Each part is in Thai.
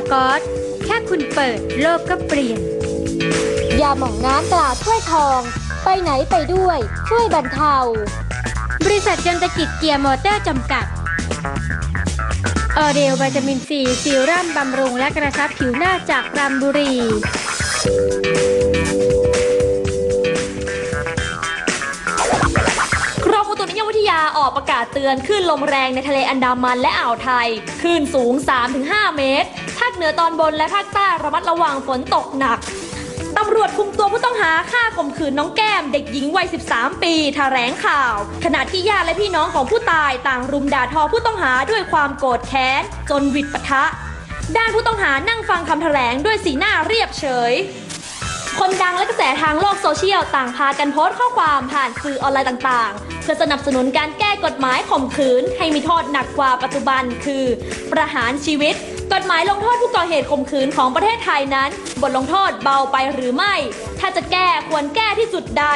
ฮันเดสกาลาปากอสแค่คุณเปิดโลกก็เปลี่ยน ยาหม่องน้ำตราถ้วยทอง ไปไหนไปด้วย ช่วยบรรเทา บริษัทยนตกิจเกียร์มอเตอร์จำกัด ออเดลวิตามินซีซีรั่มบำรุงและกระชับผิวหน้าจากรัมบุรีกรมอุตุนิยมวิทยาออกประกาศเตือนคลื่นลมแรงในทะเลอันดามันและอ่าวไทยคลื่นสูง 3-5 เมตรภาค เหนือตอนบนและภาคใต้ระมัดระวังฝนตกหนักตำรวจคุมตัวผู้ต้องหาฆ่าข่มขืนน้องแก้ม เด็กหญิงวัย 13 ปีแถลงข่าว ขณะที่ญาติและพี่น้องของผู้ตายต่างรุมด่าทอผู้ต้องหาด้วยความโกรธแค้น จนวิดปะทะ ด้านผู้ต้องหานั่งฟังคำแถลงด้วยสีหน้าเรียบเฉย คนดังและกระแสทางโลกโซเชียลต่างพากันโพสต์ข้อความผ่านสื่อออนไลน์ต่างๆ เพื่อสนับสนุนการแก้กฎหมายข่มขืนให้มีโทษหนักกว่าปัจจุบันคือ ประหารชีวิต กฎหมายลงโทษผู้ก่อเหตุข่มขืนของประเทศไทยนั้น บทลงโทษเบาไปหรือไม่ ถ้าจะแก้ควรแก้ที่จุดใด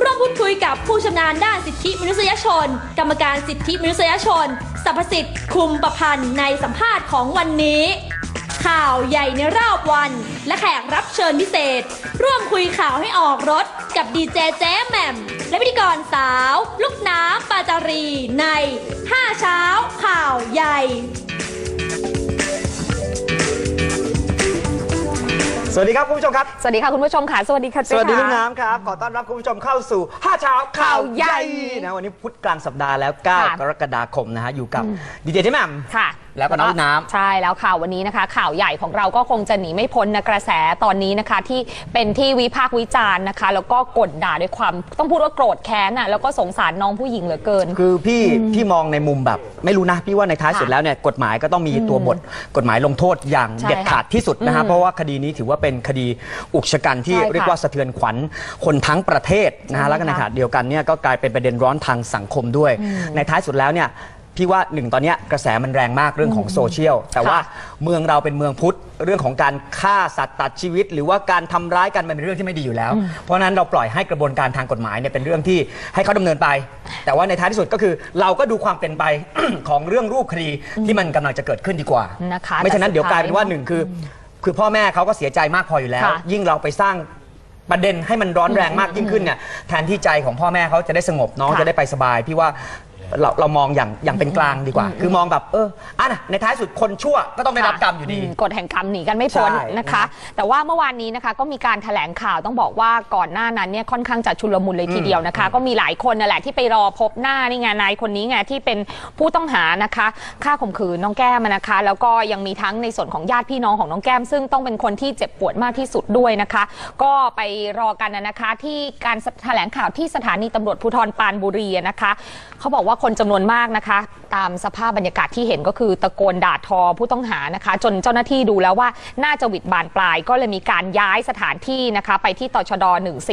ร่วมพูดคุยกับผู้ชำนาญด้านสิทธิมนุษยชน กรรมการสิทธิมนุษยชนสรรพสิทธิ์คุมประพันธ์ในสัมภาษณ์ของวันนี้ ข่าวใหญ่ในรอบวัน และแขกรับเชิญพิเศษ ร่วมคุยข่าวให้ออกรถกับดีเจเจ๊แหม่ม และพิธีกรสาว ลูกน้ำปาจารีใน 5 เช้าข่าวใหญ่ สวัสดีครับคุณผู้ชมครับ สวัสดีค่ะคุณผู้ชมค่ะ สวัสดีค่ะสเจ๊วัสดีค่ะลูกน้ำครับ ขอต้อนรับคุณผู้ชมเข้าสู่5เช้าข่าวใหญ่นะวันนี้พุธกลางสัปดาห์แล้วค่ะ9กรกฎาคมนะฮะอยู่กับดีเจที่แหม่ม ค่ะ แล้วก็น้องลูกน้ำ ใช่แล้วข่าววันนี้นะคะ ข่าวใหญ่ของเราก็คงจะหนีไม่พ้นนะกระแสตอนนี้นะคะ ที่เป็นที่วิพากษ์วิจารณ์นะคะ แล้วก็กดด่าด้วยความต้องพูดว่าโกรธแค้นอะแล้วก็สงสารน้องผู้หญิงเหลือเกิน คือพี่พี่มองในมุมแบบ ไม่รู้นะ พี่ว่าในท้ายสุดค่ะแล้วเนี่ยกฎหมายก็ต้องมีตัวบทกฎหมายลงโทษอย่างใช่เด็ดขาดที่สุดนะฮะอืมเพราะว่าคดีนี้ถือว่าเป็นคดีอุกชะกันที่ใช่ค่ะเรียกว่าสะเทือนขวัญคนทั้งประเทศนะฮะใช่แล้วก็ในค่ะขณะเดียวกันเนี่ยก็กลายเป็นประเด็นร้อนทางสังคมด้วย ในท้ายสุดแล้วเนี่ย พี่ว่าหนึ่งตอนเนี้ยกระแสมันแรงมากเรื่องของโซเชียลแต่ว่าค่ะเมืองเราเป็นเมืองพุทธเรื่องของการฆ่าสัตว์ตัดชีวิต หรือว่าการทำร้ายกันมันเป็นเรื่องที่ไม่ดีอยู่แล้ว เพราะฉะนั้นเราปล่อยให้กระบวนการทางกฎหมายเนี่ยเป็นเรื่องที่ให้เขาดำเนินไป แต่ว่าในท้ายที่สุดก็คือเราก็ดูความเป็นไป ของเรื่องรูปคดีที่มันกำลังจะเกิดขึ้นดีกว่า นะคะไม่ฉะนั้นแต่เดี๋ยวกลายเป็นว่าสุดท้ายหนึ่งคือ คือพ่อแม่เขาก็เสียใจมากพออยู่แล้ว ค่ะยิ่งเราไปสร้างประเด็นให้มันร้อนแรงมากยิ่งขึ้นเนี่ยแทนที่ใจของพ่อแม่เขาจะได้สงบน้องค่ะจะได้ไปสบาย พี่ว่า เราเรามองอย่างอย่างเป็นกลางดีกว่า คือมองแบบเอออะนะในท้ายสุดคนชั่วก็ต้องได้รับกรรมอยู่ดีมกฎแห่งกรรมหนีกันไม่พ้นใช่ นะคะ แต่ว่าเมื่อวานนี้นะคะก็มีการแถลงข่าวต้องบอกว่าก่อนหน้านั้นเนี่ยค่อนข้างจะชุลมุนเลยทีเดียวนะคะ ก็มีหลายคนนั่นแหละที่ไปรอพบหน้านี่ไงนายคนนี้ไงที่เป็นผู้ต้องหานะคะฆ่าข่มขืนน้องแก้มนะคะ แล้วก็ยังมีทั้งในส่วนของญาติพี่น้องของน้องแก้ม ซึ่งต้องเป็นคนที่เจ็บปวดมากที่สุดด้วยนะคะ ก็ไปรอกันนะคะ ที่การแถลงข่าวที่สถานีตำรวจภูธรปรานบุรีนะคะเขาบอกว่าคนจำนวนมากนะคะ ตามสภาพบรรยากาศที่เห็นก็คือตะโกนด่าทอผู้ต้องหานะคะ จนเจ้าหน้าที่ดูแล้วว่าน่าจะหวิดบานปลาย ก็เลยมีการย้ายสถานที่นะคะไปที่ตชด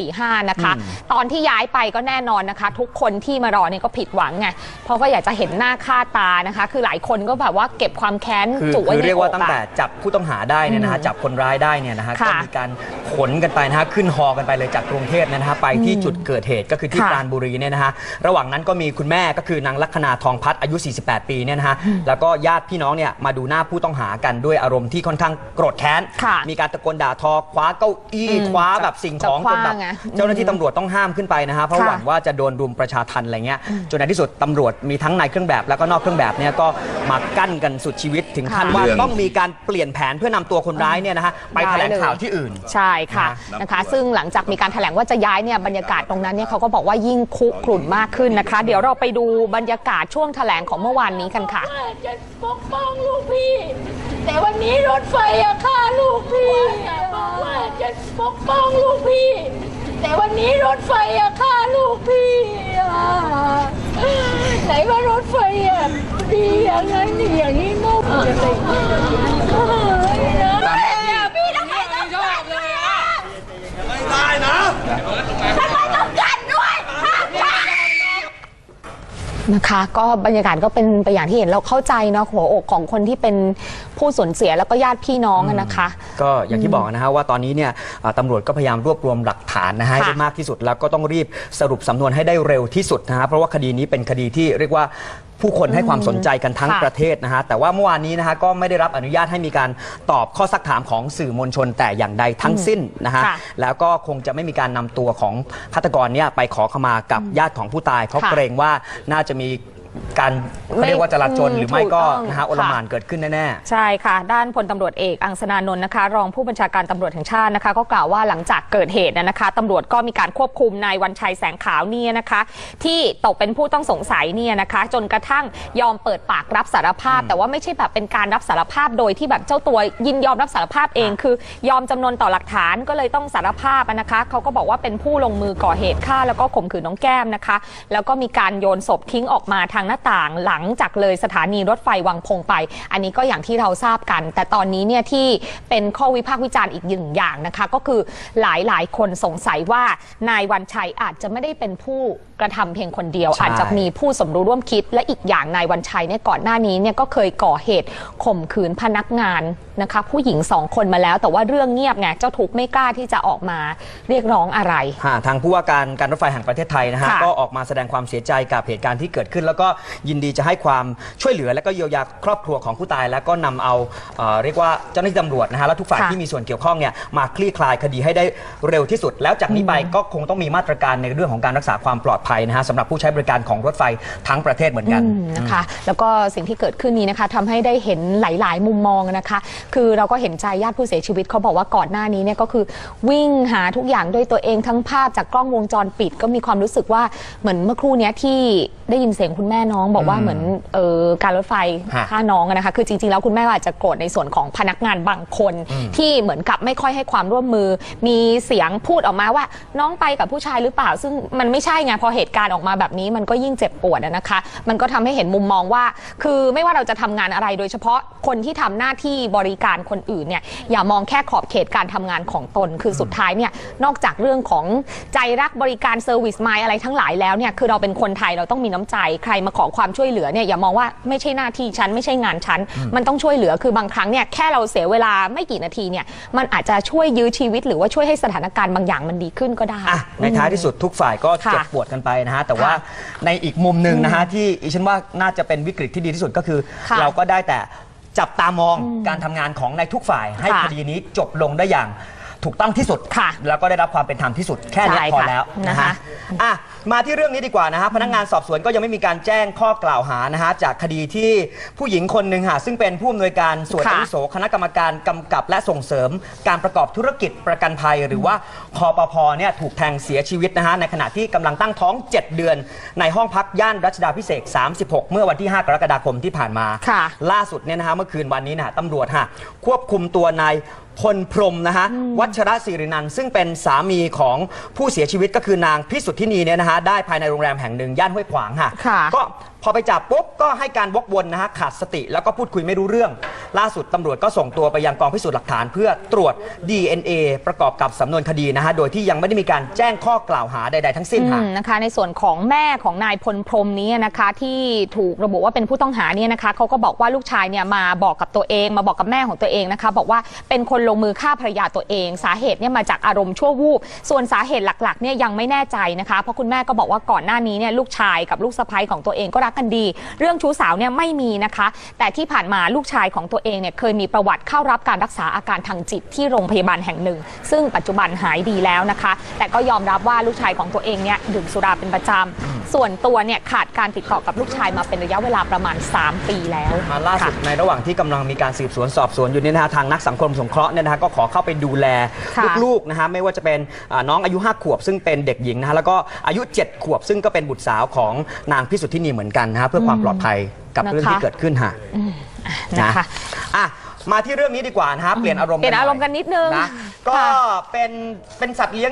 145 นะคะ ตอนที่ย้ายไปก็แน่นอนนะคะ ทุกคนที่มารอเนี่ยก็ผิดหวังไงเพราะก็อยากจะเห็นหน้าค่าตานะคะ คือหลายคนก็แบบว่าเก็บความแค้นคือจุไว้คือในเรียกว่าอกตั้งแต่อะ จับผู้ต้องหาได้เนี่ยนะฮะจับคนร้ายได้เนี่ยนะฮะค่ะก็มีการขนกันไปนะฮะขึ้นฮอกันไปเลยจากกรุงเทพเนยนะฮะไปที่จุดเกิดเหตุก็คือที่ค่ะปราณบุรีเนี่ยนะฮะระหว่างนั้นก็มีคุณแม่ก็คือนางลัคนาทองพัฒน์อายุ48 ปีเนี่ยนะฮะแล้วก็ญาติพี่น้องเนี่ยมาดูหน้าผู้ต้องหากันด้วยอารมณ์ที่ค่อนข้างโกรธแค้น ค่ะมีการตะโกนด่าทอคว้าเก้าอี้อืมคว้าแบบสิ่งของจะคจว้านแบบไงเจ้าหน้าที่ตำรวจต้องห้ามขึ้นไปนะฮะเพราะค่ะ หวังว่าจะโดนรุมประชาทันอะไรเงี้ยจนในที่สุดตำรวจมีทั้งในเครื่องแบบแล้วก็นอกเครื่องแบบเนี่ยก็มากั้นกันสุดชีวิตถึงขั้นค่ะว่าต้องมีการเปลี่ยนแผนเพื่อนำตัวคนร้ายเนี่ยนะฮะไปแถลงข่าวที่อื่น ใช่ค่ะนะนะคะ ซึ่งหลังจากมีการแถลงว่าจะย้ายเนี่ยบรรยากาศตรงนั้นเนี่ยเขาก็บอกว่ายิ่งคุกรุ่นมากขึ้นนะคะ เดี๋ยวเราไปดูบรรยากาศช่วงแถลงของเมื่อวานนี้กันค่ะว่าจะปกป้องลูกพี่ แต่วันนี้รถไฟอะฆ่าลูกพี่บอกว่าจะปกป้องลูกพี่ แต่วันนี้รถไฟอะฆ่าลูกพี่อะไหนว่ารถไฟอะดีอย่างนั้นอย่างนี้โน่นอะไรนะพี่ทำไมต้องกันด้วยอะไม่ได้นะทำไมต้องกันด้วยห้ามกัน นะคะก็บรรยากาศก็เป็นไปอย่างที่เห็นเราเข้าใจเนาะหัวอกของคนที่เป็นผู้สูญเสียแล้วก็ญาติพี่น้องอะนะคะ ก็อย่างที่บอกนะฮะว่าตอนนี้เนี่ยอ่าตำรวจก็พยายามรวบรวมหลักฐานนะฮะให้ค่ะได้มากที่สุดแล้วก็ต้องรีบสรุปสำนวนให้ได้เร็วที่สุดนะฮะเพราะว่าคดีนี้เป็นคดีที่เรียกว่า ผู้คนให้ความสนใจกันทั้งค่ะประเทศนะฮะแต่ว่าเมื่อวานนี้นะฮะก็ไม่ได้รับอนุญาตให้มีการตอบข้อซักถามของสื่อมวลชนแต่อย่างใดทั้งสิ้นนะฮะค่ะแล้วก็คงจะไม่มีการนำตัวของฆาตกรเนี่ยไปขอขมากับญาติของผู้ตาย เพราะค่ะเกรงว่าน่าจะมี การเขาเรียกว่าจราจนหรือไม่ก็นะฮะโอลหมานเกิดขึ้นแน่ๆใช่ค่ะ ด้านพลตำรวจเอกอังสนานนท์นะคะ รองผู้บัญชาการตำรวจแห่งชาตินะคะ ก็กล่าวว่าหลังจากเกิดเหตุนะนะคะตำรวจก็มีการควบคุมนายวันชัยแสงขาวเนี่ยนะคะ ที่ตกเป็นผู้ต้องสงสัยเนี่ยนะคะ จนกระทั่งยอมเปิดปากรับสารภาพ แต่ว่าไม่ใช่แบบเป็นการรับสารภาพโดยที่แบบเจ้าตัวยินยอมรับสารภาพเอง คือยอมจำนนต่อหลักฐานก็เลยต้องสารภาพนะคะเขาก็บอกว่าเป็นผู้ลงมือก่อเหตุฆ่าแล้วก็ข่มขืนน้องแก้มนะคะ แล้วก็มีการโยนศพทิ้งออกมาทางหน้าต่างหลังจากเลยสถานีรถไฟวังพงไป อันนี้ก็อย่างที่เราทราบกัน แต่ตอนนี้เนี่ยที่เป็นข้อวิพากษ์วิจารณ์อีกหนึ่งอย่างนะคะ ก็คือหลายหลายๆคนสงสัยว่านายวันชัยอาจจะไม่ได้เป็นผู้ กระทำเพียงคนเดียวใช่อาจจะมีผู้สมรู้ร่วมคิด และอีกอย่างนายวันชัยเนี่ยก่อนหน้านี้เนี่ยก็เคยก่อเหตุข่มขืนพนักงานนะคะ ผู้หญิงสองคนมาแล้ว แต่ว่าเรื่องเงียบไงเจ้าทุกข์ไม่กล้าที่จะออกมาเรียกร้องอะไรฮะทางผู้ว่าการการรถไฟแห่งประเทศไทยนะฮะค่ะก็ออกมาแสดงความเสียใจกับเหตุการณ์ที่เกิดขึ้น แล้วก็ยินดีจะให้ความช่วยเหลือและก็เยียวยาครอบครัวของผู้ตาย แล้วก็นำเอาเอ่อเรียกว่าเจ้าหน้าที่ตำรวจนะฮะและทุกฝ่ายค่ะที่มีส่วนเกี่ยวข้องเนี่ยมาคลี่คลายคดีให้ได้เร็วที่สุด แล้วจากนี้ไปก็คงต้องมีมาตรการในเรื่องของการรักษาความปลอดภัยนะฮะสำหรับผู้ใช้บริการของรถไฟทั้งประเทศเหมือนกัน อืมนะคะ แล้วก็สิ่งที่เกิดขึ้นนี้นะคะทำให้ได้เห็นหลาย ๆ มุมมองนะคะ คือเราก็เห็นใจญาติผู้เสียชีวิตเขาบอกว่าก่อนหน้านี้เนี่ยก็คือวิ่งหาทุกอย่างด้วยตัวเองทั้งภาพจากกล้องวงจรปิด ก็มีความรู้สึกว่าเหมือนเมื่อครู่เนี้ยที่ได้ยินเสียงคุณแม่น้อง บอกว่าเหมือนเออการรถไฟฮะ ฆ่าน้องอะนะคะ คือจริง ๆ แล้วคุณแม่อาจจะโกรธในส่วนของพนักงานบางคน ที่เหมือนกับไม่ค่อยให้ความร่วมมือ มีเสียงพูดออกมาว่าน้องไปกับผู้ชายหรือเปล่า ซึ่งมันไม่ใช่ไงพอเหตุการณ์ออกมาแบบนี้มันก็ยิ่งเจ็บปวดนะคะ มันก็ทำให้เห็นมุมมองว่า คือไม่ว่าเราจะทำงานอะไรโดยเฉพาะคนที่ทำหน้าที่บริการคนอื่นเนี่ยอย่ามองแค่ขอบเขตการทำงานของตน คือสุดท้ายเนี่ยนอกจากเรื่องของใจรักบริการเซอร์วิสไมอะไรทั้งหลายแล้วเนี่ยคือเราเป็นคนไทยเราต้องมีน้ำใจ ใครมาขอความช่วยเหลือเนี่ยอย่ามองว่าไม่ใช่หน้าที่ฉันไม่ใช่งานฉันมันต้องช่วยเหลือคือบางครั้งเนี่ยแค่เราเสียเวลาไม่กี่นาทีเนี่ยมันอาจจะช่วยยื้อชีวิต หรือว่าช่วยให้สถานการณ์บางอย่างมันดีขึ้นก็ได้ในท้ายที่สุดทุกฝ่ายก็เจ็บปวดกันไปนะฮะแต่ว่าค่ะในอีกมุมหนึ่งนะฮะที่อีฉันว่าน่าจะเป็นวิกฤตที่ดีที่สุดก็คือ ค่ะ เราก็ได้แต่จับตามองการทำงานของในทุกฝ่าย ให้ค่ะคดีนี้จบลงได้อย่าง ถูกต้องที่สุด ค่ะแล้วก็ได้รับความเป็นธรรมที่สุดแค่นี้ใช่พอค่ะแล้วนะนะคะ ฮะอะมาที่เรื่องนี้ดีกว่านะฮะพนักงานสอบสวนก็ยังไม่มีการแจ้งข้อกล่าวหานะฮะจากคดีที่ผู้หญิงคนหนึ่งฮะซึ่งเป็นผู้อำนวยการส่วนค่ะอาวุโสคณะกรรมการกำกับและส่งเสริม การประกอบธุรกิจประกันภัย หรือว่าคอปพเนี่ยถูกแทงเสียชีวิตนะฮะในขณะที่กำลังตั้งท้อง 7 เดือน ในห้องพักย่านรัชดาพิเศษก36 เมื่อวันที่ 5 กรกฎาคมที่ผ่านมา ค่ะ ล่าสุดเนี่ยนะฮะเมื่อคืนวันนี้นะฮะตำรวจฮะควบคุมตัวนาย พลพรหมนะฮะวัชระศิรินันท์ซึ่งเป็นสามีของผู้เสียชีวิตก็คือนางพิสุทธินีเนี่ยนะฮะได้ภายในโรงแรมแห่งหนึ่งย่านห้วยขวางฮะค่ะ ก็ พอไปจับปุ๊บก็ให้การวกวนนะฮะขาดสติแล้วก็พูดคุยไม่รู้เรื่อง ล่าสุดตำรวจก็ส่งตัวไปยังกองพิสูจน์หลักฐานเพื่อตรวจ DNA ประกอบกับสำนวนคดีนะฮะโดยที่ยังไม่ได้มีการแจ้งข้อกล่าวหาใด ๆ ทั้งสิ้นอืค่ะมนะคะในส่วนของแม่ของนายพลพรหมนี้นะคะที่ถูกระบุว่าเป็นผู้ต้องหาเนี่ยนะคะเขาก็บอกว่าลูกชายเนี่ยมาบอกกับตัวเอง มาบอกกับแม่ของตัวเองนะคะ บอกว่าเป็นคนลงมือฆ่าภรรยาตัวเอง สาเหตุเนี่ยมาจากอารมณ์ชั่ววูบส่วนสาเหตุหลักๆเนี่ยยังไม่แน่ใจนะคะเพราะคุณแม่ก็บอกว่าก่อนหน้านี้เนี่ยลูกชายกับลูกสะใภ้ของตัวเองก็รักกันดี เรื่องชู้สาวเนี่ยไม่มีนะคะ แต่ที่ผ่านมาลูกชายของตัวเองเนี่ยเคยมีประวัติเข้ารับการรักษาอาการทางจิตที่โรงพยาบาลแห่งหนึ่ง ซึ่งปัจจุบันหายดีแล้วนะคะ แต่ก็ยอมรับว่าลูกชายของตัวเองเนี่ยดื่มสุราเป็นประจำส่วนตัวเนี่ยขาดการติดต่อกับลูกชายมาเป็นระยะเวลาประมาณ 3 ปีแล้วมาล่าสุดค่ะในระหว่างที่กำลังมีการสืบสวนสอบสวนอยู่เนี่ยนะฮะทางนักสังคมสงเคราะห์เนี่ยนะฮะก็ขอเข้าไปดูแลค่ะลูกๆนะฮะไม่ว่าจะเป็นอ่าน้องอายุ 5 ขวบ ซึ่งเป็นเด็กหญิงนะฮะแล้วก็อายุ 7 ขวบ ซึ่งก็เป็นบุตรสาวของนางพิสุทธินีเหมือนกันนะฮะเพื่อความปลอดภัยกับนะคะเรื่องที่เกิดขึ้นฮะนะคะอะมาที่เรื่องนี้ดีกว่านะฮะเปลี่ยนอารมณ์เปลี่ยนหอารมณ์กันนิดนึงนะก็ค่ะเป็นเป็นสัตว์เลี้ยง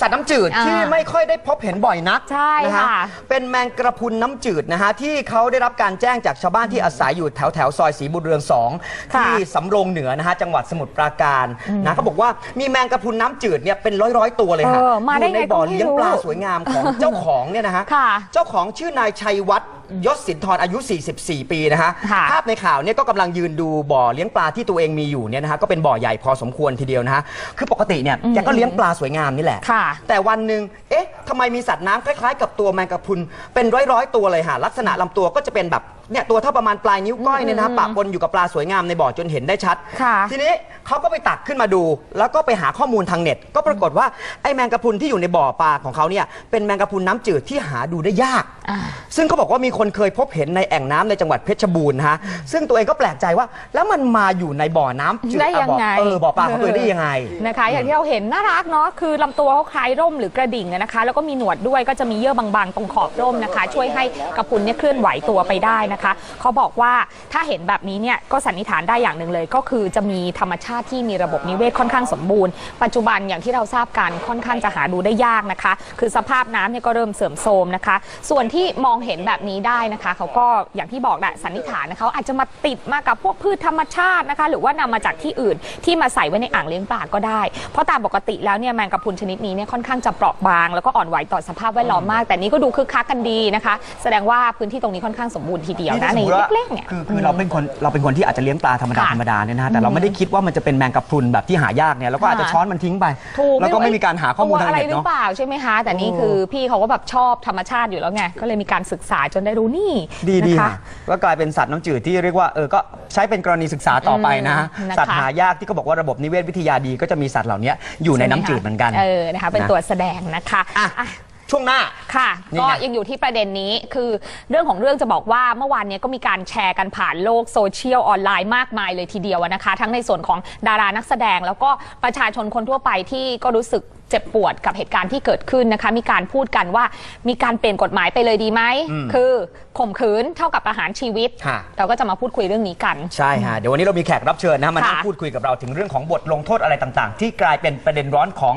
สัตว์น้ำจืดอ่าที่ไม่ค่อยได้พบเห็นบ่อยนักใช่นะฮะค่ะเป็นแมงกระพรุนน้ำจืดนะฮะที่เขาได้รับการแจ้งจากชาวบ้านที่อาศัยอยู่แถวแถวซอยศรีบุญเรืองสองค่ะที่สำโรงเหนือนะฮะจังหวัดสมุทรปราการนะเขาบอกว่ามีแมงกระพรุนน้ำจืดเนี่ยเป็นร้อยร้อยๆตัวเลยฮะเออมาได้อยู่ในไงก็บ่อไม่เลี้ยงรู้ปลาสวยงามของเจ้าของเนี่ยนะฮะค่ะเจ้าของชื่อนายชัยวัฒน์ยศสินทรอายุ 44 ปีนะฮะค่ะภาพในข่าวเนี่ยก็กำลังยืนดูบ่อเลี้ยงปลาที่ตัวเองมีอยู่เนี่ยนะฮะก็เป็นบ่อใหญ่พอสมควรทีเดียวนะฮะคือปกติเนี่ยแกก็เลี้ยงปลาสวยงามนี่แหละ ค่ะ แต่วันหนึ่ง เอ๊ะทำไมมีสัตว์น้ำคล้ายๆ กับตัวแมงกะพรุน เป็นร้อยๆ ตัวเลยฮะลักษณะลำตัวก็จะเป็นแบบเนี่ยตัวเท่าประมาณปลายนิ้วก้อยเนี่ยนะฮะปะปนอยู่กับปลาสวยงามในบ่อจนเห็นได้ชัด ค่ะทีนี้เขาก็ไปตักขึ้นมาดู แล้วก็ไปหาข้อมูลทางเน็ต ก็ปรากฏว่าไอ้แมงกะพรุนที่อยู่ในบ่อปลาของเขาเนี่ยเป็นแมงกะพรุนน้ำจืดที่หาดูได้ยาก อ่า ซึ่งเขาบอกว่ามีคนเคยพบเห็นในแอ่งน้ำในจังหวัดเพชรบูรณ์นะฮะซึ่งตัวเองก็แปลกใจว่า แล้วมันมาอยู่ในบ่อน้ำจืดได้ยังอะบ่อไงเออบ่อปลาของตัวเองได้ยังไง นะคะ อย่างที่เราเห็นน่ารักเนาะคือลำตัวเขาคล้ายร่มหรือกระดิ่งอะนะคะ แล้วก็มีหนวดด้วยก็จะมีเยื่อบางๆ ตรงขอบร่มนะคะ ช่วยให้กระพุนเนี่ยเคลื่อนไหวตัวไปได้นะคะเขาบอกว่าถ้าเห็นแบบนี้เนี่ยก็สันนิษฐานได้อย่างหนึ่งเลย ก็คือจะมีธรรมชาติที่มีระบบนิเวศค่อนข้างสมบูรณ์ ปัจจุบันอย่างที่เราทราบกันค่อนข้างจะหาดูได้ยากนะคะ คือสภาพน้ำเนี่ยก็เริ่มเสื่อมโทรมนะคะ ส่วนที่มองเห็นแบบนี้ได้นะคะเขาก็อย่างที่บอกแหละสันนิษฐานนะคะว่าอาจจะมาติดมากับพวกพืชธรรมชาตินะคะ หรือว่านำมาจากที่อื่นที่มาใส่ไว้ในอ่างเลี้ยงปลาก็ได้ เพราะตามปกติแล้วเนี่ยแมงกะพรุนชนิดนี้เนี่ยค่อนข้างจะเปราะบาง แล้วก็อ่อนไหวต่อสภาพแวดล้อมมาก แต่นี้ก็ดูคึกคักกันดีนะคะ แสดงว่าพื้นที่ตรงนี้ค่อนข้างสมบูรณ์ทีเดียวนะในสมมุติว่าเล็กๆเนี่ยคือคือเราเป็นคนเราเป็นคนที่อาจจะเลี้ยงปลาธรรมดาค่ะธรรมดาเนี่ยนะฮะแต่เราไม่ได้คิดว่ามันจะเป็นแมงกะพรุนแบบที่หายากเนี่ยเราก็อาจจะค่ะช้อนมันทิ้งไปถูกแล้วก็ไม่มีการหาข้อมูลทางอะไรเน็ตหรือเนาะเปล่าใช่ไหมคะแต่นี่คือพี่เขาก็แบบชอบธรรมชาติอยู่แล้วไงก็เลยมีการศึกษาจนได้รู้นี่ดีดีนะค่ะคะก็กลายเป็นสัตว์น้ำจืดที่เรียกว่าเออก็ใช้เป็นกรณีศึกษาต่อไปนะฮะอืมนะคะสัตว์หายากที่เขาบอกว่าระบบนิเวศวิทยาดีก็จะมีสัตว์เหล่านี้อยู่ในน้ำจืดเหมือนกันเออนะคะเป็นนะตัวแสดงนะคะอะอะ ช่วงหน้า ค่ะ นี่ก็ไงยังอยู่ที่ประเด็นนี้คือเรื่องของเรื่องจะบอกว่าเมื่อวานเนี้ก็มีการแชร์กันผ่านโลกโซเชียลออนไลน์มากมายเลยทีเดียวนะคะ ทั้งในส่วนของดารานักแสดง แล้วก็ประชาชนคนทั่วไปที่ก็รู้สึกเจ็บปวดกับเหตุการณ์ที่เกิดขึ้นนะคะ มีการพูดกันว่ามีการเปลี่ยนกฎหมายไปเลยดีไหมอืมคือข่มขืนเท่ากับประหารชีวิตค่ะเราก็จะมาพูดคุยเรื่องนี้กัน ใช่ฮะเดี๋ยววันนี้เรามีแขกรับเชิญนะมานั่งค่ะพูดคุยกับเราถึงเรื่องของบทลงโทษอะไรต่างๆ ที่กลายเป็นประเด็นร้อนของ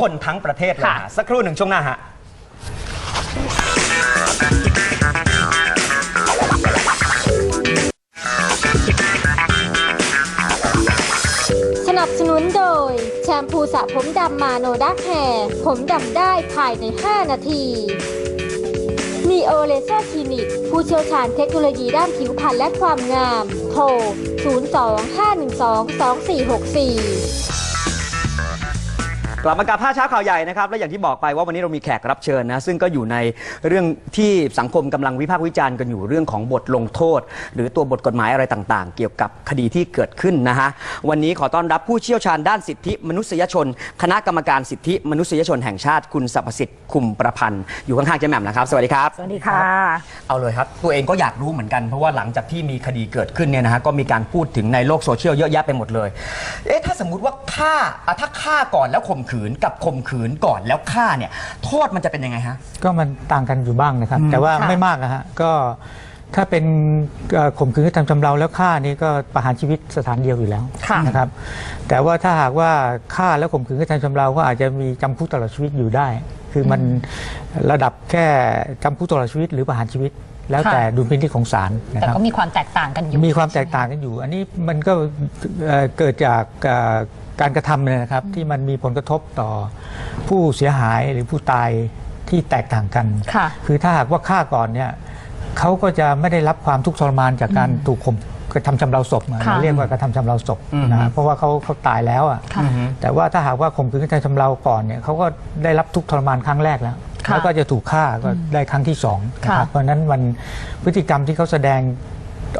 คนทั้งประเทศเลยค่ะ ฮะสักครู่หนึ่งช่วงหน้าฮะ สนับสนุนโดย แชมพูสระผมดำมาโนดักแฮร์ผมดำได้ภายใน 5 นาทีนีโอเลเซอร์คลินิก ผู้เชี่ยวชาญเทคโนโลยีด้านผิวพรรณและความงาม โทร 02-512-2464 กลับมากับภาพเช้าข่าวใหญ่นะครับ และอย่างที่บอกไปว่าวันนี้เรามีแขกรับเชิญนะซึ่งก็อยู่ในเรื่องที่สังคมกำลังวิพากษ์วิจารณ์กันอยู่เรื่องของบทลงโทษ หรือตัวบทกฎหมายอะไรต่างๆ เกี่ยวกับคดีที่เกิดขึ้นนะฮะวันนี้ขอต้อนรับผู้เชี่ยวชาญด้านสิทธิมนุษยชน คณะกรรมการสิทธิมนุษยชนแห่งชาติคุณสรรพสิทธิ์คุมประพันธ์อยู่ข้างๆเจ๊แหม่มนะครับสวัสดีครับ สวัสดีค่ะ เอาเลยครับตัวเองก็อยากรู้เหมือนกันเพราะว่าหลังจากที่มีคดีเกิดขึ้นเนี่ยนะฮะก็มีการพูดถึงในโลกโซเชียลเยอะแยะไปหมดเลยเอ๊ะถ้าสมมุติว่าฆ่าอะถ้าฆ่าก่อนแล้วข่มขืนกับข่มขืนก่อนแล้วฆ่าเนี่ย โทษมันจะเป็นยังไงฮะ ก็มันต่างกันอยู่บ้างนะครับอืมแต่ว่าค่ะไม่มากนะฮะก็ถ้าเป็นเอ่อข่มขืนกระทำชำเราแล้วฆ่านี่ก็ประหารชีวิตสถานเดียวอยู่แล้วค่ะ นะครับ แต่ว่าถ้าหากว่าฆ่าแล้วข่มขืนกระทำชำเราก็อาจจะมีจำคุกตลอดชีวิตอยู่ได้ คือมันระดับแค่จำคุกตลอดชีวิตหรือประหารชีวิต แล้วแต่ดุลพินิจของศาลนะแต่ครับ ก็มีความแตกต่างกันอยู่ มีความแตกต่างกันอยู่ อันนี้มันก็เอ่อเกิดจากเอ่อ การกระทำเนี่ยนะครับที่มันมีผลกระทบต่อผู้เสียหายหรือผู้ตายที่แตกต่างกันค่ะคือถ้าหากว่าฆ่าก่อนเนี่ยเขาก็จะไม่ได้รับความทุกข์ทรมานจากการถูกข่มกระทำชำเราศพอะค่ะเราเรียกว่ากระทำชำเราศพอืมนะฮะเพราะว่าเขาเขาตายแล้วอะค่ะ แต่ว่าถ้าหากว่าข่มขืนกระทำชำเราก่อนเนี่ยเขาก็ได้รับทุกข์ทรมานครั้งแรกแล้วค่ะแล้วก็จะถูกฆ่าก็ได้ครั้งที่สองนะครับค่ะ เพราะฉะนั้นมันพฤติกรรมที่เขาแสดง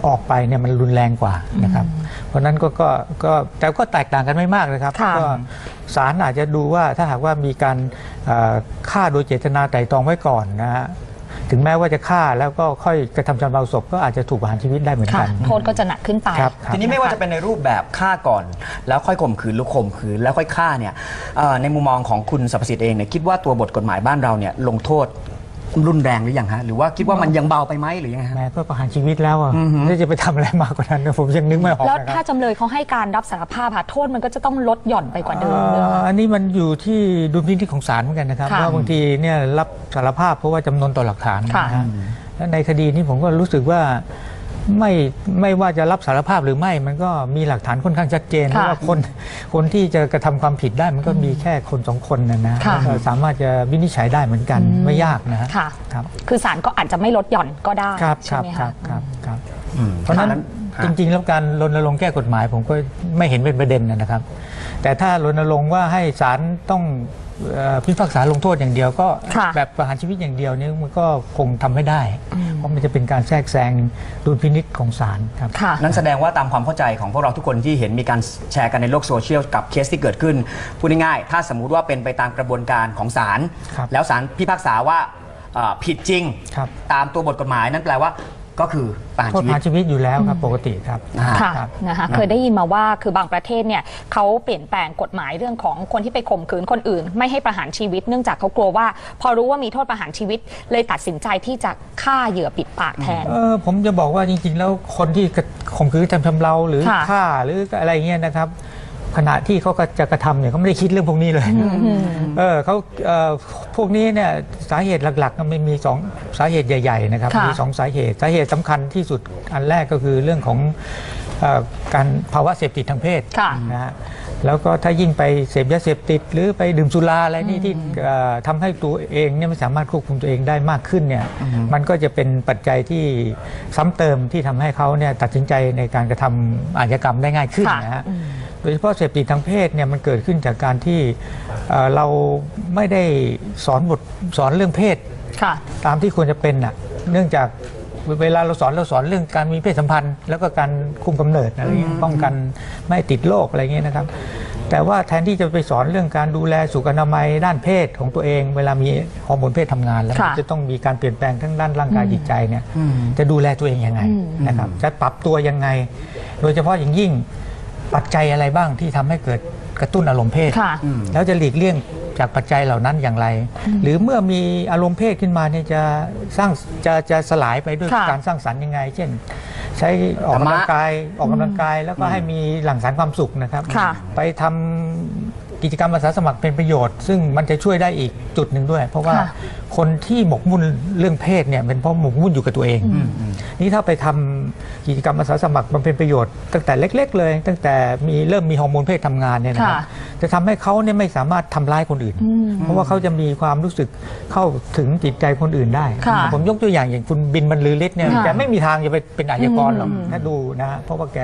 ออกไปเนี่ยมันรุนแรงกว่านะครับ เพราะฉะนั้นก็ก็ก็แต่ก็แตกต่างกันไม่มากนะครับค่ะก็ศาลอาจจะดูว่าถ้าหากว่ามีการเอ่อฆ่าโดยเจตนาไตร่ตรองไว้ก่อนนะฮะถึงแม้ว่าจะฆ่าแล้วก็ค่อยกระทำชำเราศพก็อาจจะถูกประหารชีวิตได้เหมือนค่ะกัน โทษก็จะหนักขึ้นไปครับครับทีนี้ไม่ว่าจะเป็นในรูปแบบฆ่าก่อน แล้วค่อยข่มขืนหรือข่มขืนแล้วค่อยฆ่าเนี่ยเอ่อในมุมมองของคุณสรรพสิทธิ์เองเนี่ยคิดว่าตัวบทกฎหมายบ้านเราเนี่ยลงโทษ รุนแรงหรือยังฮะหรือว่าคิดว่ามันยังเบาไปไหมหรือยังไงฮะแม้ก็ประหารชีวิตแล้วอะอือหือ แล้วจะไปทำอะไรมากกว่านั้นนะผมยังนึกไม่ออกแล้วนะคถ้ารับจำเลยเขาให้การรับสารภาพค่ะโทษมันก็จะต้องลดหย่อนไปกว่าเดิมเอ่เลยออันนี้มันอยู่ที่ดุลพินิจของศาลเหมือนกันนะครับค่ะว่าบางทีเนี่ยรับสารภาพเพราะว่าจำนวนต่อหลักฐานค่ะ นะฮะและในคดีนี้ผมก็รู้สึกว่า ไม่ไม่ว่าจะรับสารภาพหรือไม่ มันก็มีหลักฐานค่อนข้างชัดเจนค่ะว่าคนคนที่จะกระทำความผิดได้มันก็มีแค่คนสองคนนะนะค่ะแล้วก็สามารถจะวินิจฉัยได้เหมือนกันไม่ยากนะฮะค่ะครับคือศาลก็อาจจะไม่ลดหย่อนก็ได้ครับคใช่รับไหมครัคะบครับครับอืมเพราะฉะนั้นฮะจริงๆ แล้วการรณรงค์แก้กฎหมายผมก็ไม่เห็นเป็นประเด็นนะครับ แต่ถ้ารณรงค์ว่าให้ศาลต้องเอ่อ พิพากษาลงโทษอย่างเดียวก็ค่ะแบบประหารชีวิตอย่างเดียวนี่มันก็คงทำไม่ได้ เพราะมันจะเป็นการแทรกแซงดุลพินิษของศาลครับค่ะนั่นแสดงว่าตามความเข้าใจของพวกเราทุกคนที่เห็นมีการแชร์กันในโลกโซเชียลกับเคสที่เกิดขึ้นพูดง่ายๆถ้าสมมุติว่าเป็นไปตามกระบวนการของศาลครับแล้วศาลพิพากษาว่าเอ่อผิดจริงครับตามตัวบทกฎหมายนั่นแปลว่า ก็คือประหารโทษชีปวิตระหารชีวิตอยู่แล้วครับปกติครับ อ่า ค่ะครับนะคะเคยได้ยินมาว่าคือบางประเทศเนี่ยเขาเปลี่ยนแปลงกฎหมายเรื่องของคนที่ไปข่มขืนคนอื่น ไม่ให้ประหารชีวิต เนื่องจากเขากลัวว่า พอรู้ว่ามีโทษประหารชีวิต เลยตัดสินใจที่จะฆ่าเหยื่อปิดปากแทน เออผมจะบอกว่าจริงๆ แล้วคนที่กระข่มขืนกระทำชำเราหรือค่ะฆ่าหรืออะไรเงี้ยนะครับ ขณะที่เขาก็จะกระทำเนี่ยเขาไม่ได้คิดเรื่องพวกนี้เลยเออเขาเอ่อพวกนี้เนี่ยสาเหตุหลักๆมันมีสองสาเหตุใหญ่ ๆ นะครับค่ะมีสองสาเหตุสาเหตุสำคัญที่สุดอันแรกก็คือเรื่องของเอ่อ การภาวะเสพติดทางเพศค่ะนะฮะแล้วก็ถ้ายิ่งไปเสพยาเสพติด หรือไปดื่มสุราอะไรนี่ที่เอ่อทำให้ตัวเองเนี่ยไม่สามารถควบคุมตัวเองได้มากขึ้นเนี่ยมันก็จะเป็นปัจจัยที่ซ้ำเติมที่ทำให้เขาเนี่ยตัดสินใจในการกระทำอาชญากรรมได้ง่ายขึ้นค่ะนะฮะโดยเฉพาะเสพติดทางเพศเนี่ยมันเกิดขึ้นจากการที่เอ่อเราไม่ได้สอนบทสอนเรื่องเพศค่ะตามที่ควรจะเป็นน่ะเนื่องจาก เวลาเราสอนเราสอนเรื่องการมีเพศสัมพันธ์ แล้วก็การคุมกำเนิดอะไรเงี้ยป้องกันไม่ให้ติดโรคอะไรเงี้ยนะครับ แต่ว่าแทนที่จะไปสอนเรื่องการดูแลสุขอนามัยด้านเพศของตัวเอง เวลามีฮอร์โมนเพศทำงาน แล้วค่ะมันจะต้องมีการเปลี่ยนแปลงทั้งด้านร่างกายจิตใจเนี่ยจะดูแลตัวเองยังไงนะครับ จะปรับตัวยังไง โดยเฉพาะอย่างยิ่งปัจจัยอะไรบ้างที่ทำให้เกิด กระตุ้นอารมณ์เพศ ค่ะ แล้วจะหลีกเลี่ยงจากปัจจัยเหล่านั้นอย่างไร หรือเมื่อมีอารมณ์เพศขึ้นมาเนี่ยจะสร้างจะจะสลายไปด้วยค่ะการสร้างสรรค์ยังไง เช่น ใช้ออกกำลังกายออกกำลังกายแล้วก็ให้มีหลั่งสารความสุขนะครับ ค่ะ ไปทำ กิจกรรมอาสาสมัครเป็นประโยชน์ ซึ่งมันจะช่วยได้อีกจุดหนึ่งด้วย เพราะว่าค่ะคนที่หมกมุ่นเรื่องเพศเนี่ยเป็นเพราะหมกมุ่นอยู่กับตัวเอง นี่ถ้าไปทำกิจกรรมอาสาสมัครมันเป็นประโยชน์ตั้งแต่เล็ก ๆ เลย ตั้งแต่มีเริ่มมีฮอร์โมนเพศทำงานเนี่ยนะครับค่ะจะทำให้เขาเนี่ยไม่สามารถทำร้ายคนอื่น เพราะว่าเขาจะมีความรู้สึกเข้าถึงจิตใจคนอื่นได้ ค่ะผมยกตัวอย่างอย่างคุณบินบรรลือฤทธิ์เนี่ยค่ะ แกไม่มีทางจะไปเป็นอาชญากรหรอกถ้าดูนะฮะเพราะว่าแก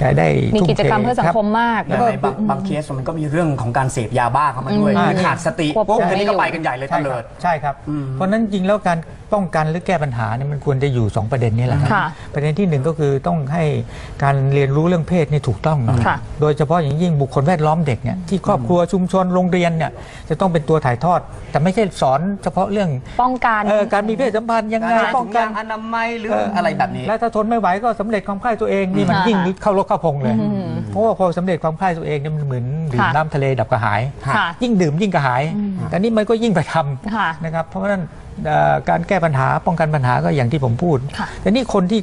แกได้มีทุ่กิจกรรมทเพื่อสังคมมาก แล้วในบางบางเคสมันก็มีเรื่องของการเสพยาบ้าเข้ามาด้วยอืมขาดสติควบคุมปุ๊บทีนี้ก็ไม่อยู่ไปกันใหญ่เลยใช่ตะคเลิรัดบใช่ครับอืมเพราะฉะนั้นจริงแล้วการป้องกันหรือแก้ปัญหาเนี่ยมันควรจะอยู่ 2 ประเด็นนี้แหละครับค่ะประเด็นที่หนึ่งก็คือต้องให้การเรียนรู้เรื่องเพศนี่ถูกต้องนะค่ะโดยเฉพาะอย่างยิ่งบุคคลแวดล้อมเด็กเนี่ยที่ครอบครัวชุมชนโรงเรียนเนี่ยจะต้องเป็นตัวถ่ายทอด แต่ไม่ใช่สอนเฉพาะเรื่องป้องกันเอ่อการมีเพศสัมพันธ์ยังไงการป้องกันถุยางอนามัยหรืออะไรแบบนี้ แล้วถ้าทนไม่ไหวก็สำเร็จความใคร่ตัวเองนี่มันค่ะยิ่งเข้ารกเข้าพงเลย เพราะว่าพอสำเร็จความใคร่ตัวเองเนี่ยมันเหมือนดื่มค่ะน้ำทะเลดับกระหายค่ะยิ่งดื่มยิ่งกระหาย แต่นี่มันก็ยิ่งไปทค่ะำนะครับ เพราะฉะนั้นเอ่อการแก้ปัญหาป้องกันปัญหาก็อย่างที่ผมพูดค่ะแต่นี่คนที่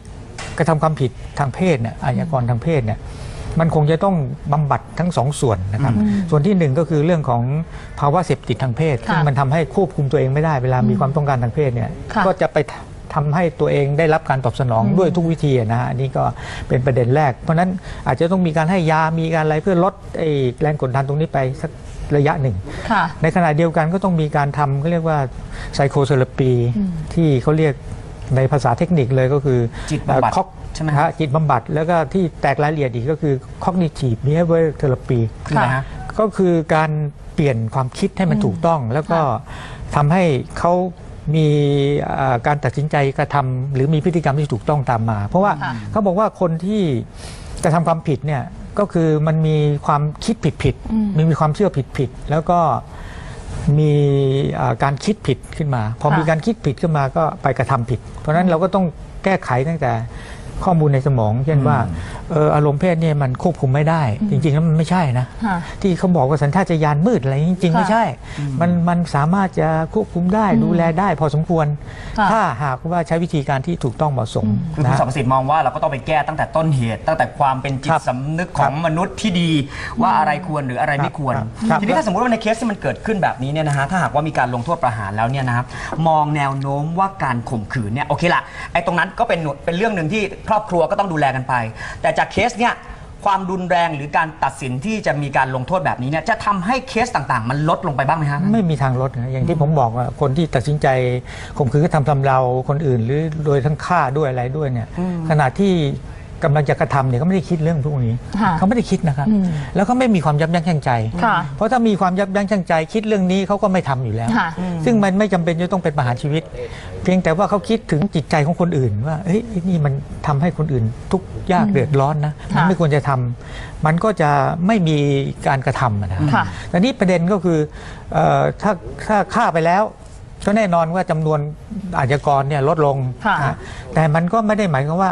กระทำความผิดทางเพศเนี่ยอาชญากรทางเพศเนี่ยมันคงจะต้องบำบัดทั้งสองส่วนนะครับ ส่วนที่หนึ่งก็คือเรื่องของภาวะเสพติดทางเพศค่ะซึ่งมันทำให้ควบคุมตัวเองไม่ได้เวลามีความต้องการทางเพศเนี่ยค่ะก็จะไป ทำให้ตัวเองได้รับการตอบสนองด้วยทุกวิธีนะฮะอันนี่ก็เป็นประเด็นแรก เพราะฉะนั้นอาจจะต้องมีการให้ยามีการอะไรเพื่อลดไอ้แรงกดดันตรงนี้ไปสักระยะหนึ่งค่ะในขณะเดียวกันก็ต้องมีการทำเขาเรียกว่าไซโคเซ r รปีที่เขาเรียกในภาษาเทคนิคเลยก็คือจิตบำบัดเอ่อ cog- ใช่ไหมฮะจิตบำบัดแล้วก็ที่แตกรายละเอียดอีกก็คือ cognitive behavior therapy คืออะไรฮะก็คือการเปลี่ยนความคิดให้มันถูกต้อง แล้วก็ทำให้เขา มีเอ่อการตัดสินใจกระทำหรือมีพฤติกรรมที่ถูกต้องตามมา เพราะว่าค่ะเขาบอกว่าคนที่กระทำความผิดเนี่ยก็คือมันมีความคิดผิดผิดๆมีมีความเชื่อผิดผิดๆแล้วก็มีเอ่อการคิดผิดขึ้นมา พอค่ะมีการคิดผิดขึ้นมาก็ไปกระทำผิด เพราะฉะนั้นเราก็ต้องแก้ไขตั้งแต่ ข้อมูลในสมอง เช่นว่าเอออารมณ์เพศเนี่ยมันควบคุมไม่ได้ จริงๆแล้วมันไม่ใช่นะค่ะที่เขาบอกว่าสัญชาตญาณมืดอะไรจริงๆค่ะไม่ใช่ มันมันสามารถจะควบคุมได้ดูแลได้ พอสมควรค่ะถ้าหากว่าใช้วิธีการที่ถูกต้องเหมาะสมคือคุณนะสมศิษย์มองว่าเราก็ต้องไปแก้ตั้งแต่ต้นเหตุ ตั้งแต่ความเป็นจิคตรับสำนึกของมนุษย์ที่ดีว่าอะไรควรหรืออะไรไม่ควรครับครับทีนี้ถ้าสมมติว่าในเคสที่มันเกิดขึ้นแบบนี้เนี่ยนะฮะถ้าหากว่ามีการลงโทษประหารแล้วเนี่ยนะครับมองแนวโน้มว่าการข่มขืนเนี่ยโอเคละไอ้ตรงนั้นก็เป็นหนวดเป็นเรื่องหนึ่งที่ครอบครัวก็ต้องดูแลกันไป แต่จากเคสเนี่ยความรุนแรงหรือการตัดสินที่จะมีการลงโทษแบบนี้เนี่ยจะทำให้เคสต่างๆ มันลดลงไปบ้างไหมฮะ ไม่มีทางลดนะอย่างที่ผมบอกว่าคนที่ตัดสินใจข่มขืนกระทำชำเราคนอื่น หรือโดยทั้งฆ่าด้วยอะไรด้วยเนี่ยขณะที่ กำลังจะกระทำเนี่ยเขาไม่ได้คิดเรื่องพวกนี้ค่ะเขาไม่ได้คิดนะครับ แล้วเขาไม่มีความยับยั้งชั่งใจ ค่ะ เพราะถ้ามีความยับยั้งชั่งใจ คิดเรื่องนี้เขาก็ไม่ทำอยู่แล้ว ค่ะซึ่งมันไม่จำเป็นจะต้องเป็นประหารชีวิต เพียงแต่ว่าเขาคิดถึงจิตใจของคนอื่น ว่าเฮ้ยไอ้นี่มันทำให้คนอื่น ทุกข์ยากเดือดร้อนนะมันค่ะไม่ควรจะทำมันก็จะไม่มีการกระทำอะนะครับค่ะ แต่นี่ประเด็นก็คือเออถ้าถ้าฆ่าไปแล้ว ก็แน่นอนว่าจำนวนอาชญากรเนี่ยลดลงค่ะ นะแต่มันก็ไม่ได้หมายความว่า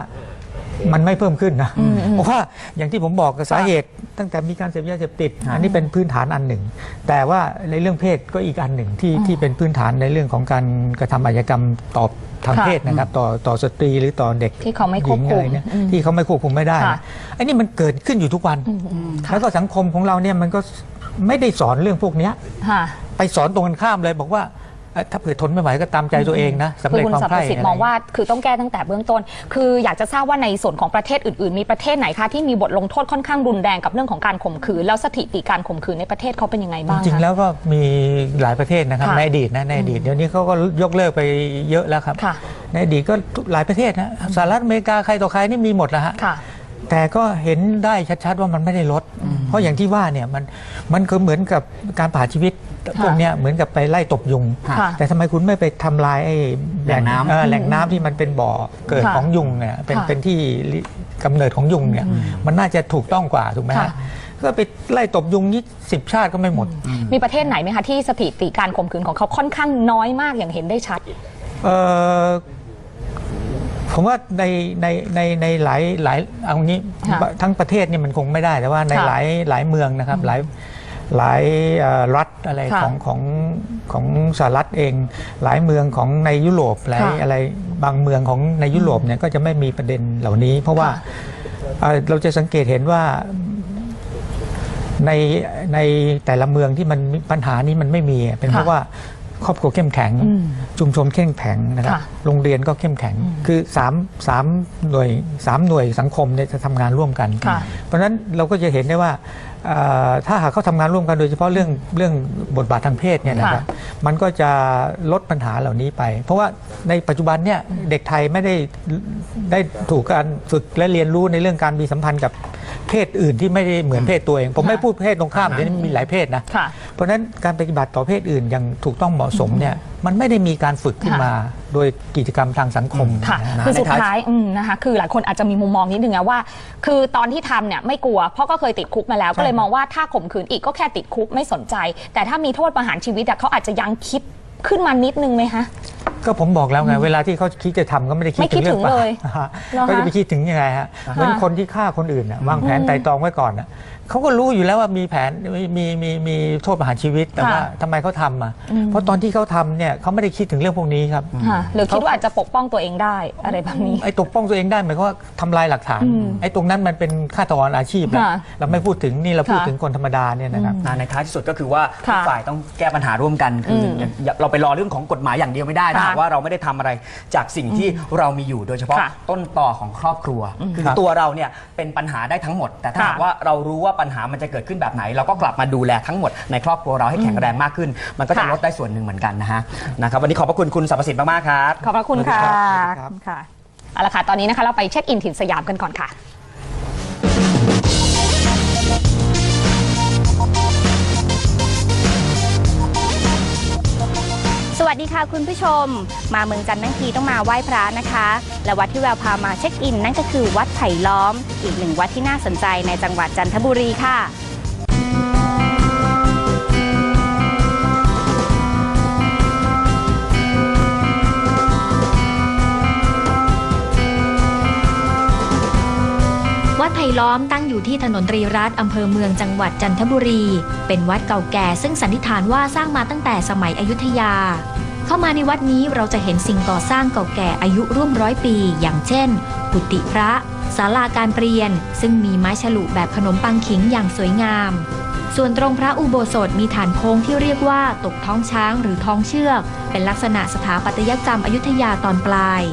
มันไม่เพิ่มขึ้นนะเพราะว่าอย่างที่ผมบอกสาเหตุ ตั้งแต่มีการเสพยาเสพติดอันนี้เป็นพื้นฐานอันหนึ่ง แต่ว่าในเรื่องเพศก็อีกอันหนึ่งที่ที่เป็นพื้นฐานในเรื่องของการกระทำอาชญากรรมต่อทางค่ะเพศนะครับต่อต่อสตรีหรือต่อเด็กที่เขาไม่ควบคุมหญิงอะไรเนี่ยอืมที่เขาไม่ควบคุมไม่ได้ค่ะนะไอ้นี่มันเกิดขึ้นอยู่ทุกวัน แล้วก็สังคมของเราเนี่ยมันก็ไม่ได้สอนเรื่องพวกเนี้ยค่ะไปสอนตรงกันข้ามเลยบอกว่าเอ้ย ถ้าเผื่อทนไม่ไหวก็ตามใจตัวเองนะสำคือเร็จคุณความสัพใคร่สิทธิ์มองว่าคือต้องแก้ตั้งแต่เบื้องต้น คืออยากจะทราบว่าในส่วนของประเทศอื่นๆ มีประเทศไหนคะที่มีบทลงโทษค่อนข้างรุนแรงกับเรื่องของการข่มขืน แล้วสถิติการข่มขืนในประเทศเขาเป็นยังไงจบ้างริงคะๆแล้วก็มีหลายประเทศนะครับค่ะในอดีตนะในอดีตเดี๋ยวนี้เขาก็ยกเลิกไปเยอะแล้วครับค่ะในอดีตก็หลายประเทศนะสหรัฐอเมริกาใครต่อใครนี่มีหมดแล้วฮะค่ะ แต่ก็เห็นได้ชัดๆว่ามันไม่ได้ลด เพราะอย่างที่ว่าเนี่ยมันมันก็เหมือนกับการผ่าชีวิตพวกเนี้ยเหมือนกับไปไล่ตบยุง ค่ะแต่ทำไมคุณไม่ไปทำลายไอ้แหล่งน้ำ เอ่อแหล่งน้ำที่มันเป็นบ่อเกิดค่ะของยุงเนี่ยเป็นค่ะเป็นที่กำเนิดของยุงเนี่ยมันน่าจะถูกต้องกว่าถูกไหมค่ะ ฮะก็ไปไล่ตบยุงนี่สิบชาติก็ไม่หมด มีประเทศไหนไหมคะที่สถิติการข่มขืนของเขาค่อนข้างน้อยมากอย่างเห็นได้ชัด เออ ผมว่าในในในในหลายหลายเอางี้ค่ะทั้งประเทศนี่มันคงไม่ได้แต่ว่าในค่ะหลายหลายเมืองนะครับหลายหลายเอ่อรัฐอะไรค่ะของของของสหรัฐเอง หลายเมืองของในยุโรปหลายค่ะอะไรบางเมืองของในยุโรปเนี่ยก็จะไม่มีประเด็นเหล่านี้ เพราะว่าค่ะเอ่อเราจะสังเกตเห็นว่าในในแต่ละเมืองที่มันมีปัญหานี้มันไม่มีอะเป็นเพราะค่ะ ว่า ครอบครัวเข้มแข็งอืมชุมชนเข้มแข็งนะครับค่ะโรงเรียนก็เข้มแข็ง คือสามสามหน่วยสามหน่วยสังคมเนี่ยจะทำงานร่วมกันค่ะเพราะฉะนั้นเราก็จะเห็นได้ว่าเอ่อถ้าหากเขาทำงานร่วมกันโดยเฉพาะเรื่องเรื่องบทบาททางเพศเนี่ยนะครับมันก็จะลดปัญหาเหล่านี้ไป เพราะว่าในปัจจุบันเนี่ยเด็กไทยไม่ได้ได้ถูกการฝึกและเรียนรู้ในเรื่องการมีสัมพันธ์กับ เพศอื่นที่ไม่ได้เหมือนเพศตัวเอง ผมไม่พูดเพศตรงข้ามเดี๋ยวนี้มีหลายเพศนะค่ะเพราะฉะนั้นการปฏิบัติต่อเพศอื่นอย่างถูกต้องเหมาะสมเนี่ยมันไม่ได้มีการฝึกขึ้นมาโดยกิจกรรมทางสังคมค่ะนะคือสุดในท้ายท้ายอืมนะคะคือหลายคนอาจจะมีมุมมองนิดนึงนะว่า คือตอนที่ทำเนี่ยไม่กลัวเพราะก็เคยติดคุกมาแล้ว ก็เลยมองว่าถ้าข่มขืนอีกก็แค่ติดคุกไม่สนใจ แต่ถ้ามีโทษประหารชีวิตอะเขาอาจจะยังคิด ขึ้นมานิดนึงไหมคะ ก็ผมบอกแล้วไงเวลาที่เขาคิดจะทำก็ไม่ได้คิดไม่คิดถึงเรื่องถึงเลยป่าฮะเหรอคะก็จะไปคิดถึงยังไงฮะเหมือนคนที่ฆ่าคนอื่นน่ะวางแผนไตร่ตรองไว้ก่อนน่ะ เขาก็รู้อยู่แล้วว่ามีแผนมีมีมีมีโทษประหารชีวิตแต่ค่ะว่าทำไมเขาทำอะเพราะตอนที่เขาทำเนี่ยเขาไม่ได้คิดถึงเรื่องพวกนี้ครับค่ะหรือคิดว่าอาจจะปกป้องตัวเองได้อะไรแบบนี้ไอ้ตกป้องตัวเองได้หมายความว่าทำลายหลักฐานไอ้ตรงนั้นมันเป็นฆาตกรอาชีพนะค่ะเราไม่พูดถึงนี่เราพูดค่ะถึงคนธรรมดาเนี่ยนะครับอ่าในท้ายที่สุดก็คือว่าทุกค่ะฝ่ายต้องแก้ปัญหาร่วมกันคือออย่างอย่าเราไปรอเรื่องของกฎหมายอย่างเดียวไม่ได้นะค่ะหากว่าเราไม่ได้ทำอะไรจากสิ่งที่เรามีอยู่โดยเฉพาะค่ะต้นต่อของครอบครัวคือครับตัวเราเนี่ยเป็นปัญหาได้ทั้งหมด แต่ถ้าค่ะหากว่าเรารู้ว่าปัญหามันจะเกิดขึ้นแบบไหน เราก็กลับมาดูแลทั้งหมดในครอบครัวเราให้แข็งแรงมากขึ้น มันก็จะค่ะลดได้ส่วนหนึ่งเหมือนกันนะฮะนะครับวันนี้ขอบพระคุณคุณสรรพสิทธิ์มากๆครับขอบพระคุณค่ะสวัสดีครับค่ะเอาละค่ะตอนนี้นะคะเราไปเช็คอินถิ่นสยามกันก่อนค่ะ สวัสดีค่ะคุณผู้ชม มาเมืองจันทร์ทั้งทีต้องมาไหว้พระนะคะ และวัดที่แววพามาเช็คอิน นั่นก็คือวัดไผ่ล้อม อีกหนึ่งวัดที่น่าสนใจในจังหวัดจันทบุรีค่ะวัดไผ่ล้อมตั้งอยู่ที่ถนนตรีรัตน์อำเภอเมืองจังหวัดจันทบุรี เป็นวัดเก่าแก่ซึ่งสันนิษฐานว่าสร้างมาตั้งแต่สมัยอยุธยา เข้ามาในวัดนี้เราจะเห็นสิ่งก่อสร้างเก่าแก่อายุร่วมร้อยปี อย่างเช่นกุฏิพระศาลาการเปลี่ยน ซึ่งมีไม้ฉลุแบบขนมปังขิงอย่างสวยงาม ส่วนตรงพระอุโบสถมีฐานโค้งที่เรียกว่าตกท้องช้างหรือท้องเชือก เป็นลักษณะสถาปัตยกรรมอยุธยาตอนปลาย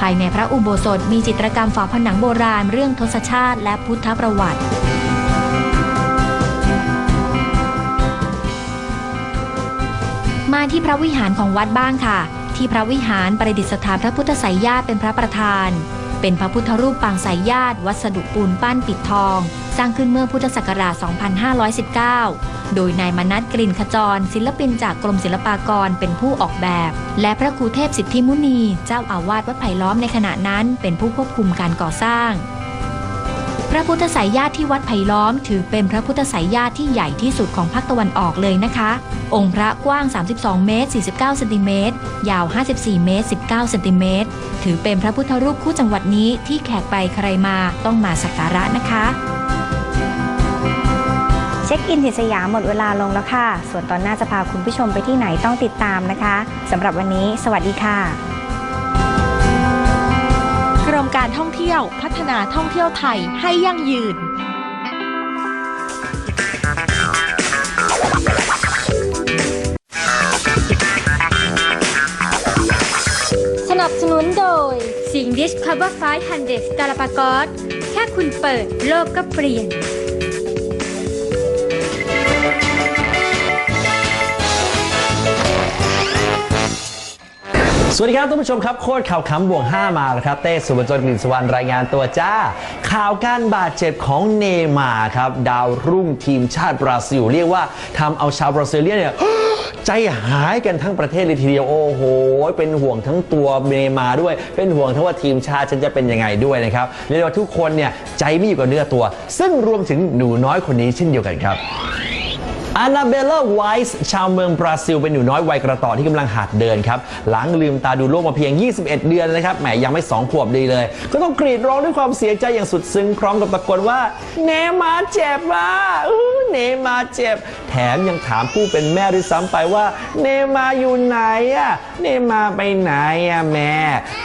ภายในพระอุโบสถมีจิตรกรรมฝาผนังโบราณเรื่องทศชาติและพุทธประวัติ มาที่พระวิหารของวัดบ้างค่ะ ที่พระวิหารประดิษฐานพระพุทธไสยญาติเป็นพระประธาน เป็นพระพุทธรูปปางสายญาติวัสดุปูนปั้นปิดทอง สร้างขึ้นเมื่อพุทธศักราช 2519 โดยนายมนัสกลิ่นขจร ศิลปินจากกรมศิลปากรเป็นผู้ออกแบบ และพระครูเทพสิทธิมุนี เจ้าอาวาสวัดไผ่ล้อมในขณะนั้นเป็นผู้ควบคุมการก่อสร้าง พระพุทธไสยญาติที่วัดไผ่ล้อม ถือเป็นพระพุทธไสยญาติที่ใหญ่ที่สุดของภาคตะวันออกเลยนะคะ องค์พระกว้าง 32 เมตร 49 เซนติเมตร ยาว 54 เมตร 19 เซนติเมตร ถือเป็นพระพุทธรูปคู่จังหวัดนี้ที่แขกไปใครมาต้องมาสักการะนะคะ เช็คอินทิสยามหมดเวลาลงแล้วค่ะ ส่วนตอนหน้าจะพาคุณผู้ชมไปที่ไหนต้องติดตามนะคะสำหรับวันนี้ สวัสดีค่ะ มการท่องเที่ยว พัฒนาท่องเที่ยวไทยให้ยั่งยืน สนับสนุนโดยสิง Discover 500 Galapagos แค่คุณเปิดโลกก็เปลี่ยน สวัสดีครับท่านผู้ชมครับโคตรข่าวขำบวก5มาแล้วครับเต้สุบจนกลิ่นสวรรณรายงานตัวจ้า ข่าวการบาดเจ็บของเนมาครับ ดาวรุ่งทีมชาติบราซิล เรียกว่าทำเอาชาวบราซิลเนี่ย ใจหายกันทั้งประเทศเลยทีเดียวโอ้โห เป็นห่วงทั้งตัวเนมาด้วย เป็นห่วงทั้งว่าทีมชาติฉันจะเป็นยังไงด้วยนะครับเรียกว่าทุกคนเนี่ยใจไม่อยู่กับเนื้อตัว ซึ่งรวมถึงหนูน้อยคนนี้เช่นเดียวกันครับ อานาเบลล่าไวส์ชาวเมืองบราซิล เป็นหนูน้อยวัยกระต่อที่กำลังหัดเดินครับ หลังลืมตาดูโลกมาเพียง 21 เดือนนะครับแหมยังไม่ 2 ขวบดีเลย ก็ต้องกรีดร้องด้วยความเสียใจอย่างสุดซึ้งพร้อมกับตะโกนว่า เนมาเจ็บอะอู้เนมาเจ็บ แถมยังถามผู้เป็นแม่ด้วยซ้ำไปว่า เนมาอยู่ไหนอะเนมาไปไหนอะแม่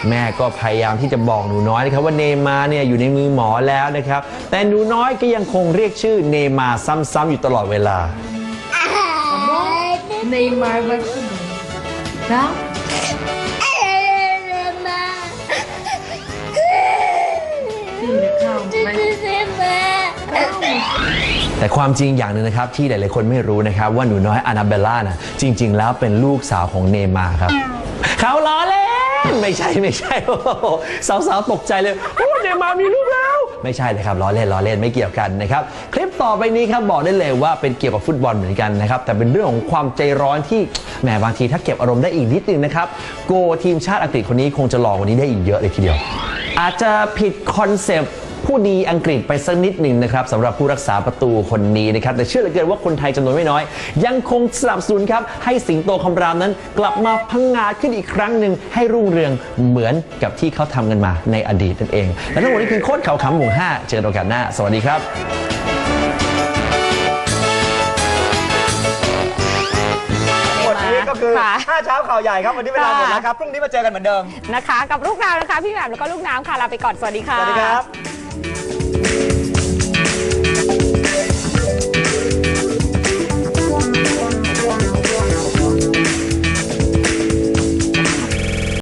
แม่ก็พยายามที่จะบอกหนูน้อยนะครับว่าเนมาเนี่ยอยู่ในมือหมอแล้วนะครับ แต่หนูน้อยก็ยังคงเรียกชื่อเนมาซ้ำๆอยู่ตลอดเวลา Neymar vai comer. Tá? แต่ความจริงอย่างหนึ่งนะครับ ที่หลาย ๆ คนไม่รู้นะครับ ว่าหนูน้อยอานาเบลล่านะจริง ๆ แล้วเป็นลูกสาวของเนย์มาครับ เขาล้อเล่น ไม่ใช่ไม่ใช่สาว ๆ ตกใจเลยโอ้เนย์มามีลูก ไม่ใช่เลยครับล้อเล่นล้อเล่นไม่เกี่ยวกันนะครับคลิปต่อไปนี้ครับบอกได้เลยว่าเป็นเกี่ยวกับฟุตบอลเหมือนกันนะครับแต่เป็นเรื่องของความใจร้อนที่แหมบางทีถ้าเก็บอารมณ์ได้อีกนิดนึงนะครับโกทีมชาติอังกฤษคนนี้คงจะหลอกวันนี้ได้อีกเยอะเลยทีเดียว อาจจะผิดคอนเซปต์ ผู้ดีอังกฤษไปสักนิดหนึ่งนะครับสำหรับผู้รักษาประตูคนนี้นะครับแต่เชื่อเหลือเกินว่าคนไทยจำนวนไม่น้อย ยังคงสนับสนุนครับให้สิงโตคำรามนั้น กลับมาพังงาดขึ้นอีกครั้งหนึ่งให้รุ่งเรืองเหมือนกับที่เขาทำกันมาในอดีตนั่นเอง และทั้งหมดนี้คือโคตรข่าวขำหมู่5เจอกันโอกาสหน้า สวัสดีครับหมดนี้ก็คือค่ะ5เช้าข่าวใหญ่ครับวันนี้เวลาหมดแล้วครับพรุ่งนี้มาเจอกันเหมือนเดิมนะคะ กับลูกน้ำนะคะ พี่แหม่มแล้วก็ลูกน้ำค่ะลาไปก่อนสวัสดีค่ะ สวัสดีครับ